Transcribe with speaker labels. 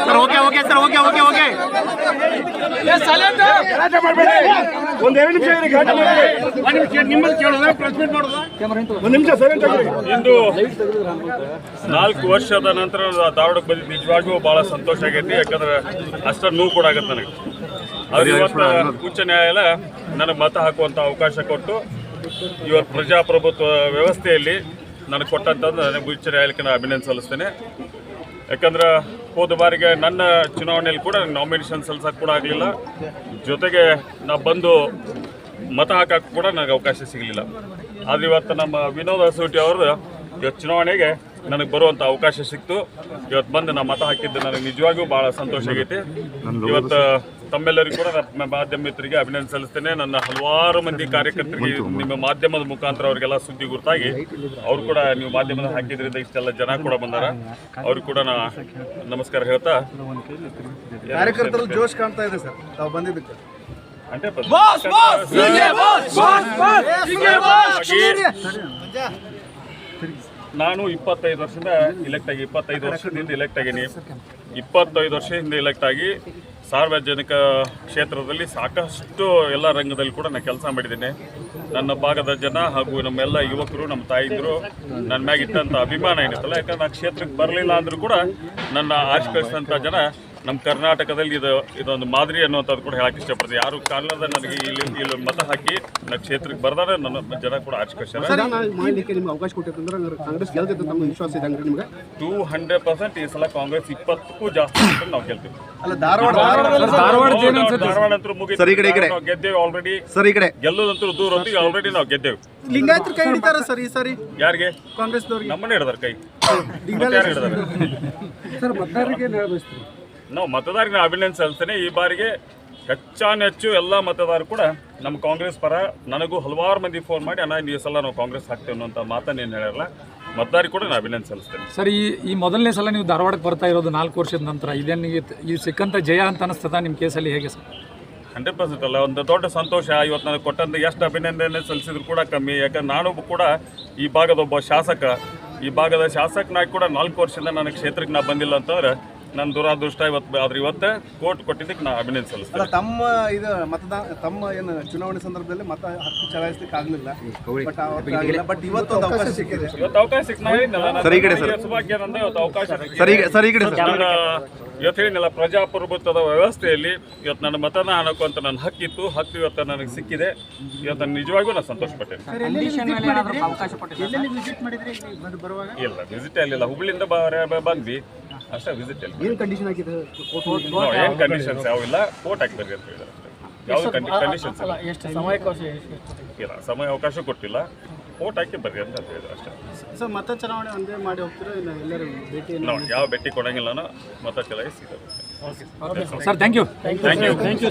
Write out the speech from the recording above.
Speaker 1: Sir okay okay sir okay okay okay.
Speaker 2: ಒಂದ್ ಎರಡು ನಿಮಿಷ ಇರಿ, ಗಲಾಟೆ ಮಾಡ್ಬೇಡಿ.
Speaker 3: ನಿಮ್ಮಲ್ಲಿ ಕೇಳೋದ ಪ್ರೆಸ್ ಮೀಟ್ ಮಾಡೋದ?
Speaker 2: ಒಂದ್ ನಿಮಿಷ ಸೈಲೆಂಟ್ ಆಗಿರಿ
Speaker 3: ಇಂದು ನಾಲ್ಕು ವರ್ಷದ ನಂತರ ಧಾರವಾಡಕ್ಕೆ ಬಂದಿದ್ದು ನಿಜವಾಗಿಯೂ ಬಹಳ ಸಂತೋಷ ಆಗೈತಿ. ಯಾಕಂದ್ರೆ ಅಷ್ಟ ನೋವು ಕೂಡ ಆಗತ್ತೆ ನನಗೆ. ಆದ್ರೆ ಇವತ್ತು ಉಚ್ಚ ನ್ಯಾಯಾಲಯ ನನಗೆ ಮತ ಹಾಕುವಂಥ ಅವಕಾಶ ಕೊಟ್ಟು ಇವತ್ತು ಪ್ರಜಾಪ್ರಭುತ್ವ ವ್ಯವಸ್ಥೆಯಲ್ಲಿ ನನಗೆ ಕೊಟ್ಟಂಥದ್ದು ನನಗೆ ಉಚ್ಚ ಹೇಳಲಿಕ್ಕೆ ನಾನು ಅಭಿನಂದನೆ ಸಲ್ಲಿಸ್ತೇನೆ. ಯಾಕಂದ್ರೆ ಹೋದ ಬಾರಿಗೆ ನನ್ನ ಚುನಾವಣೆಯಲ್ಲಿ ಕೂಡ ನಾಮಿನೇಷನ್ ಸಲ್ಲಿಸೋಕೆ ಕೂಡ ಆಗಲಿಲ್ಲ. ಜೊತೆಗೆ ನಾ ಬಂದು ಮತ ಹಾಕಕ್ಕೆ ಕೂಡ ನನಗೆ ಅವಕಾಶ ಸಿಗಲಿಲ್ಲ. ಆದರೆ ಇವತ್ತು ನಮ್ಮ ವಿನೋದ್ ಹಸೂಟಿ ಅವರು ಇವತ್ತು ಚುನಾವಣೆಗೆ ನನಗೆ ಬರುವಂಥ ಅವಕಾಶ ಸಿಕ್ತು. ಇವತ್ತು ಬಂದು ನಾ ಮತ ಹಾಕಿದ್ದು. ನನಗೆ ನಿಜವಾಗಿಯೂ ಭಾಳ ಸಂತೋಷ ಆಗೈತಿ. ಇವತ್ತು ತಮ್ಮೆಲ್ಲರಿಗೂ ಕೂಡ ನನ್ನ ಮಾಧ್ಯಮ ಮಿತ್ರರಿಗೆ ಅಭಿನಂದನೆ ಸಲ್ಲಿಸ್ತೇನೆ. ನನ್ನ ಹಲವಾರು ಮಂದಿ ಕಾರ್ಯಕರ್ತರಿಗೆ ನಿಮ್ಮ ಮಾಧ್ಯಮದ ಮುಖಾಂತರ ಅವರಿಗೆಲ್ಲ ಸುದ್ದಿ ಗುರುತಾಗಿ ಅವ್ರು ಕೂಡ ನೀವು ಮಾಧ್ಯಮದ ಹಾಕಿದ್ರಿಂದ ಇಷ್ಟೆಲ್ಲ ಜನ ಕೂಡ ಬಂದಾರ. ಅವ್ರಿಗೆ ಕೂಡ ನಾ ನಮಸ್ಕಾರ ಹೇಳ್ತಾ.
Speaker 4: ಜೋಶ್ ಕಾಣ್ತಾ ಇದೆ ಸರ್. ತಾವು ಬಂದಿದ್ದಕ್ಕೆ.
Speaker 3: ನಾನು ಇಪ್ಪತ್ತೈದು ವರ್ಷದಿಂದ ಇಲೆಕ್ಟ್ ಆಗಿ, ಇಪ್ಪತ್ತೈದು ವರ್ಷದಿಂದ ಇಲೆಕ್ಟ್ ಆಗೀನಿ ಇಪ್ಪತ್ತೈದು ವರ್ಷದಿಂದ ಇಲೆಕ್ಟ್ ಆಗಿ ಸಾರ್ವಜನಿಕ ಕ್ಷೇತ್ರದಲ್ಲಿ ಸಾಕಷ್ಟು ಎಲ್ಲ ರಂಗದಲ್ಲಿ ಕೂಡ ನಾನು ಕೆಲಸ ಮಾಡಿದ್ದೀನಿ. ನನ್ನ ಭಾಗದ ಜನ ಹಾಗೂ ನಮ್ಮೆಲ್ಲ ಯುವಕರು, ನಮ್ಮ ತಾಯಿದ್ರು ನನ್ನ ಮ್ಯಾಗ ಇಟ್ಟಂಥ ಅಭಿಮಾನ ಏನಿತ್ತಲ್ಲ, ಯಾಕಂದ್ರೆ ನಾನು ಕ್ಷೇತ್ರಕ್ಕೆ ಬರಲಿಲ್ಲ ಅಂದರೂ ಕೂಡ ನನ್ನ ಆಶ್ಕರಿಸಿದಂಥ ಜನ ನಮ್ಮ ಕರ್ನಾಟಕದಲ್ಲಿ ಇದು ಇದೊಂದು ಮಾದರಿ ಅನ್ನುವಂಥದ್ದು ಕೂಡ ಹೇಳಕ್ಕೆ ಇಷ್ಟಪಡ್ತೀನಿ. ಯಾರು ಕಾರಣದ ನನಗೆ ಇಲ್ಲಿ ಇಲ್ಲಿ ಮತ ಹಾಕಿ ನನ್ನ ಕ್ಷೇತ್ರಕ್ಕೆ ಬರ್ದಾರೆ ನನ್ನ ಜನ ಕೂಡ
Speaker 4: ನಿಮ್ಗೆ ಅವಕಾಶ ಕೊಟ್ಟಿರ್ತಂದ್ರೆ ಕಾಂಗ್ರೆಸ್ ಗೆಲ್ತೈತೆ ತಮ್ಮ ವಿಶ್ವಾಸ ಇದೆ ಹಂಗಾರೆ ನಿಮ್ಗೆ?
Speaker 3: ಟೂ ಹಂಡ್ರೆಡ್ ಪರ್ಸೆಂಟ್ ಈ ಸಲ ಕಾಂಗ್ರೆಸ್ ಇಪ್ಪತ್ತಕ್ಕೂ ಜಾಸ್ತಿ ನಾವು ಗೆಲ್ತೀವಿ.
Speaker 4: ಅಲ್ಲ ಧಾರವಾಡ
Speaker 3: ಧಾರವಾಡ ಧಾರವಾಡ ಅಂತೂ ಮುಗಿದು
Speaker 4: ಸರ್, ಈ ಕಡೆ, ಈ ಕಡೆ.
Speaker 3: ನಾವು ಗೆದ್ದೇವೆ ಆಲ್ರೆಡಿ
Speaker 4: ಸರ್ ಈ ಕಡೆ
Speaker 3: ಗೆಲ್ಲೋದಂತೂ ದೂರ ಹೊತ್ತಿಗೆ ಆಲ್ರೆಡಿ ನಾವು ಗೆದ್ದೇವೆ.
Speaker 4: ಲಿಂಗಾಯತ್ರ ಕೈ ಹಿಡಿತಾರ ಸರ್ ಈ ಸಾರಿ?
Speaker 3: ಯಾರಿಗೆ?
Speaker 4: ಕಾಂಗ್ರೆಸ್ದವ್ರಿಗೆ.
Speaker 3: ನಮ್ಮನ್ನೇ ಹಿಡಿದಾರೆ ಕೈ. ಮತ್ತೆ ಯಾರು ಹಿಡಿದಾರೆ?
Speaker 4: ಸರ್ ಮತದಾರರಿಗೆ
Speaker 3: ನಾವು ಮತದಾರರಿಗೆ ಅಭಿನಂದನೆ ಸಲ್ಲಿಸ್ತೇನೆ. ಈ ಬಾರಿಗೆ ಹೆಚ್ಚಾನೆಚ್ಚು ಎಲ್ಲ ಮತದಾರರು ಕೂಡ ನಮ್ಮ ಕಾಂಗ್ರೆಸ್ ಪರ ನನಗೂ ಹಲವಾರು ಮಂದಿ ಫೋನ್ ಮಾಡಿ ಅಣ್ಣ ಈ ಸಲ ನಾವು ಕಾಂಗ್ರೆಸ್ ಹಾಕ್ತೇವೆ ಅನ್ನೋಂಥ ಮಾತನ್ನ ಏನು ಹೇಳಲ್ಲ ಮತದಾರಿಗೆ ಕೂಡ ನಾನು ಅಭಿನಂದನೆ ಸಲ್ಲಿಸ್ತೇನೆ.
Speaker 5: ಸರ್ ಈ ಈ ಮೊದಲನೇ ಸಲ ನೀವು ಧಾರವಾಡಕ್ಕೆ ಬರ್ತಾ ಇರೋದು ನಾಲ್ಕು ವರ್ಷದ ನಂತರ ಇದನ್ನು ಈ ಸಿಕ್ಕಂತ ಜಯ ಅಂತ ಅನಿಸ್ತದ ನಿಮ್ಮ ಕೇಸಲ್ಲಿ ಹೇಗೆ ಸರ್?
Speaker 3: ಹಂಡ್ರೆಡ್ ಪರ್ಸೆಂಟ್ ಅಲ್ಲ ಒಂದು ದೊಡ್ಡ ಸಂತೋಷ. ಇವತ್ತು ನನಗೆ ಕೊಟ್ಟಂತ ಎಷ್ಟು ಅಭಿನಂದನೆ ಸಲ್ಲಿಸಿದ್ರು ಕೂಡ ಕಮ್ಮಿ. ಯಾಕಂದ್ರೆ ನಾನು ಕೂಡ ಈ ಭಾಗದ ಒಬ್ಬ ಶಾಸಕ. ಈ ಭಾಗದ ಶಾಸಕನಾಗಿ ಕೂಡ ನಾಲ್ಕು ವರ್ಷದಿಂದ ನನ್ನ ಕ್ಷೇತ್ರಕ್ಕೆ ನಾನು ಬಂದಿಲ್ಲ ಅಂತಂದ್ರೆ ನನ್ನ ದುರಾದೃಷ್ಟ ಇವತ್ತು ಆದ್ರೆ ಇವತ್ತೇ ಕೋರ್ಟ್ ಕೊಟ್ಟಿದ್ದಕ್ಕೆ ನಾ ಅಭಿನಂದನೆ ಸಲ್ಲಿಸ್ತೇನೆ.
Speaker 4: ಅಲ್ಲ ತಮ್ಮ ಇದು ಮತದಾನ ತಮ್ಮ ಏನು ಚುನಾವಣೆ ಸಂದರ್ಭದಲ್ಲಿ ಮತ ಹಕ್ಕು ಚಲಾಯಿಸಲಿಕ್ಕೆ ಆಗಲಿಲ್ಲ. ಬಟ್ ಅವತ್ತು ಬಟ್ ಇವತ್ತು ಒಂದು ಅವಕಾಶ ಸಿಕ್ಕಿದೆ.
Speaker 3: ಇವತ್ತು ಅವಕಾಶ ಸಿಕ್ಕ
Speaker 4: ಸರ್, ಈ ಕಡೆ ಸರ್.
Speaker 3: ಸೌಭಾಗ್ಯನಂದ ಇವತ್ತು ಅವಕಾಶ ಸಿಕ್ಕಿದೆ.
Speaker 4: ಸರ್ ಈಗ ಸರ್ ಈ ಕಡೆ ಸರ್.
Speaker 3: ನನ್ನ ಇವತ್ತು ಹೇಳಿನಲ್ಲ ಪ್ರಜಾಪ್ರಭುತ್ವದ ವ್ಯವಸ್ಥೆಯಲ್ಲಿ ಇವತ್ತು ನನ್ನ ಮತನ ಹಾಕೋಂತ ನನ್ನ ಹಕ್ಕಿತ್ತು. ಹಕ್ಕು ಇವತ್ತು ನನಗೆ ಸಿಕ್ಕಿದೆ. ಇವತ್ತು ನಾನು ನಿಜವಾಗಿಯೂ ನಾನು ಸಂತೋಷ ಪಟ್ಟೇನೆ ಇಲ್ಲ ವಿಸಿಟ್ ಅಲ್ಲಿಲ್ಲ ಹುಬ್ಳಿಂದ ಬ- ಬ- ಬಂದ್ವಿ. ಅಷ್ಟೇ ವಿಸಿಟ್
Speaker 4: ಏನು ಕಂಡೀಷನ್ ಆಗಿದೆ
Speaker 3: ಏನು ಕಂಡೀಷನ್ಸ್ ಯಾವಿಲ್ಲ ಕೋರ್ಟ್ ಹಾಕ್ಬೇಕು ಅಂತ ಹೇಳಿದ್ರೆ ಯಾವ ಯಾವ್ದು ಕಂಡೀಷನ್ಸ್ ಇಲ್ಲ.
Speaker 5: ಎಷ್ಟು ಸಮಯಕ್ಕಾಶ
Speaker 3: ಇಲ್ಲ ಸಮಯ ಅವಕಾಶ ಕೊಟ್ಟಿಲ್ಲ. ಕೋರ್ಟ್ ಹಾಕಿ ಬರ್ರಿ ಅಂತ ಹೇಳಿದ್ರು ಅಷ್ಟೇ.
Speaker 4: ಸರ್ ಮತ ಚಲಾವಣೆ ಒಂದೇ ಮಾಡಿ ಹೋಗ್ತೀರಾ? ಇಲ್ಲ ಎಲ್ಲರೂ ಭೇಟಿ
Speaker 3: ನಾವು ಯಾವ ಭೇಟಿ ಕೊಡಂಗಿಲ್ಲ ಮತ ಚಲಾಯಿಸಿ
Speaker 5: sir thank you
Speaker 3: thank you